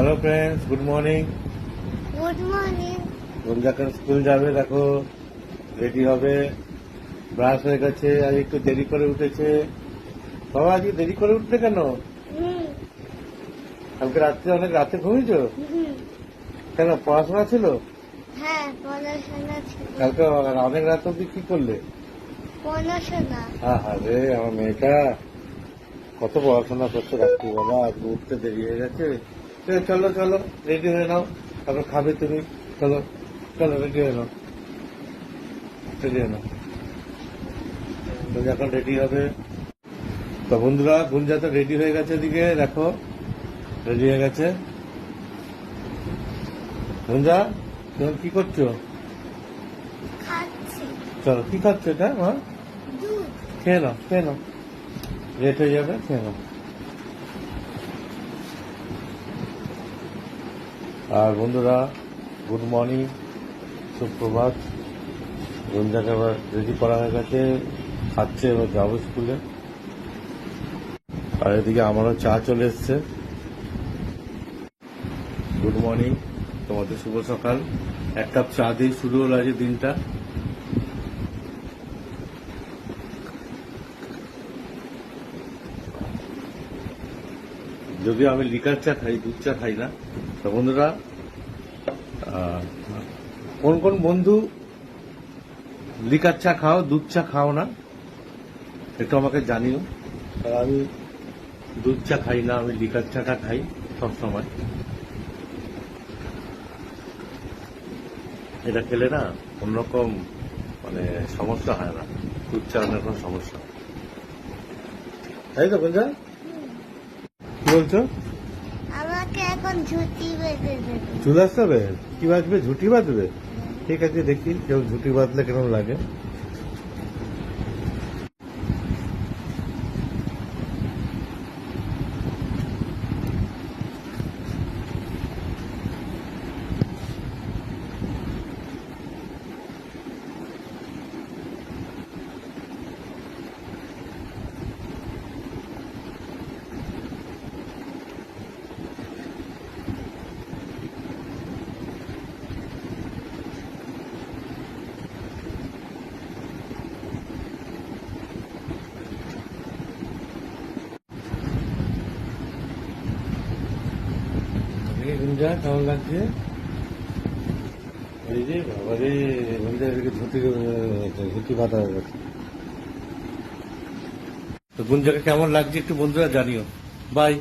Hello friends good morning good morning রঞ্জাকার school যাবে দেখো ready হবে। ব্রাশ হয়ে গেছে আজ একটু দেরি করে উঠেছে। বাবা আজকে দেরি করে উঠলে কেন? কালকে রাত্রে অনেক রাতে ঘুমিয়েছ? কেন পড়াশোনা ছিল? হ্যাঁ কালকে অনেক রাত অব্দি কি করলে? হ্যাঁ হ্যাঁ রে আমার মেয়েটা কত পড়াশোনা করছে রাত্রি বাবা আজকে উঠতে দেরি হয়ে গেছে। চলো চলো রেডি হয়ে নাও। তারপর খাবে তুমি। চলো চলো রেডি হয়ে নাও। রেডি হয়ে নাও। তো যখন রেডি হবে। তো বন্ধুরা গুঞ্জা তো রেডি হয়ে গেছে এদিকে দেখো। রেডি হয়ে গেছে। গুঞ্জা তুমি কি করছ? চলো কি খাচ্ছ এটা মা? খেয়ে নাও খেয়ে নাও। লেট হয়ে যাবে খেয়ে নাও। আর বন্ধুরা গুড মর্নিং সুপ্রভাত। রঞ্জাকে আবার রেডি করা হয়ে গেছে। খাচ্ছে এবার যাব স্কুলে। আর এদিকে আমারও চা চলে এসছে। গুড মর্নিং তোমাদের শুভ সকাল। এক কাপ চা দিয়ে শুরু হলো আজকে দিনটা। যদিও আমি লিকার চা খাই, দুধ চা খাই না। তো বন্ধুরা কোন কোন বন্ধু লিকার চা খাও, দুধ চা খাও না, একটু আমাকে জানিও। আমি দুধ চা খাই না, আমি লিকার চাটা খাই সবসময়। এটা খেলে না অন্যরকম মানে সমস্যা হয় না। দুধ চা অনেক সমস্যা তাই তো কি বলছো আমাকে এখন ঝুটি বেঁধে দেবে চুল আসতে হবে? কি বাঁচবে ঝুটি বাঁধবে ঠিক আছে, দেখি কেউ ঝুটি বাঁধলে কেমন লাগে। গুঞ্জা কেমন লাগছে? এই যে বাবা বেগুনটা এদিকে আহ, ঝুটি বাঁধা হয়ে গেছে। তো গুঞ্জাকে কেমন লাগছে একটু বন্ধুরা জানিও। বাই